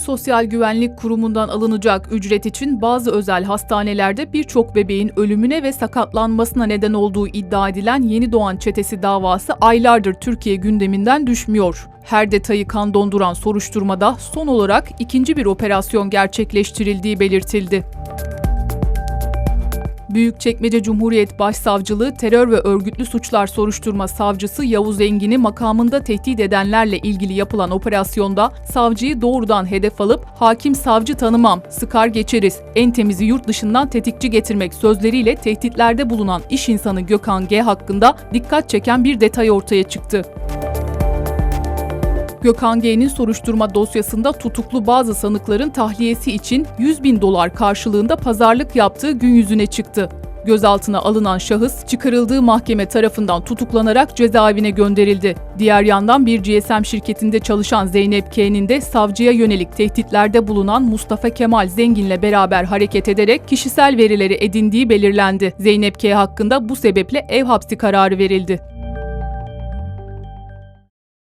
Sosyal Güvenlik Kurumu'ndan alınacak ücret için bazı özel hastanelerde birçok bebeğin ölümüne ve sakatlanmasına neden olduğu iddia edilen yeni doğan çetesi davası aylardır Türkiye gündeminden düşmüyor. Her detayı kan donduran soruşturmada son olarak ikinci bir operasyon gerçekleştirildiği belirtildi. Büyükçekmece Cumhuriyet Başsavcılığı Terör ve Örgütlü Suçlar Soruşturma Savcısı Yavuz Engin'i makamında tehdit edenlerle ilgili yapılan operasyonda savcıyı doğrudan hedef alıp hakim savcı tanımam, sıkar geçeriz, en temizi yurt dışından tetikçi getirmek sözleriyle tehditlerde bulunan iş insanı Gökhan G hakkında dikkat çeken bir detay ortaya çıktı. Gökhan G'nin soruşturma dosyasında tutuklu bazı sanıkların tahliyesi için 100 bin dolar karşılığında pazarlık yaptığı gün yüzüne çıktı. Gözaltına alınan şahıs çıkarıldığı mahkeme tarafından tutuklanarak cezaevine gönderildi. Diğer yandan bir GSM şirketinde çalışan Zeynep K'nin de savcıya yönelik tehditlerde bulunan Mustafa Kemal Zengin'le beraber hareket ederek kişisel verileri edindiği belirlendi. Zeynep K hakkında bu sebeple ev hapsi kararı verildi.